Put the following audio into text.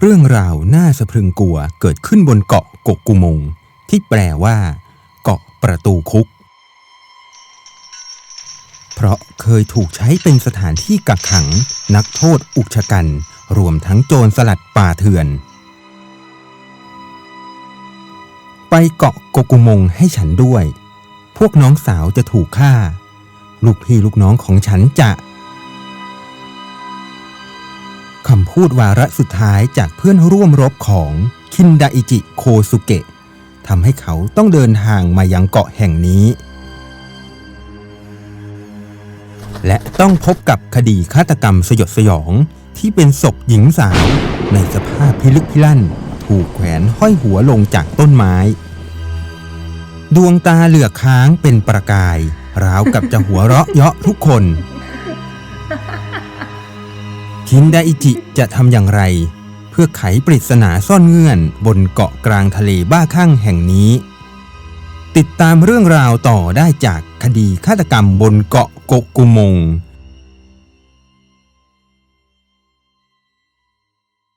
เรื่องราวน่าสะพรึงกลัวเกิดขึ้นบนเกาะกกกุมง ที่แปลว่า เกาะประตูคุก เพราะเคยถูกใช้เป็นสถานที่กักขัง นักโทษอุกชะกัน รวมทั้งโจรสลัดป่าเถื่อน ไปเกาะกกุมงให้ฉันด้วย พวกน้องสาวจะถูกฆ่า ลูกพี่ลูกน้องของฉันจะ คำพูดวาระสุดท้ายจากเพื่อนร่วมรบของคินดาอิจิโคสุเกะทำให้เขาต้องเดินทางมายังเกาะแห่งนี้ และต้องพบกับคดีฆาตกรรมสยดสยองที่เป็นศพหญิงสาวในสภาพพิลึกพิลั่น ถูกแขวนห้อยหัวลงจากต้นไม้ ดวงตาเหลือกค้างเป็นประกาย ราวกับจะหัวเราะเยาะทุกคน คินไดอิจิจะทำอย่างไร เพื่อไขปริศนาซ่อนเงื่อนบนเกาะกลางทะเลบ้าคลั่งแห่งนี้ ติดตามเรื่องราวต่อได้จากคดีฆาตกรรมบนเกาะโกกุมง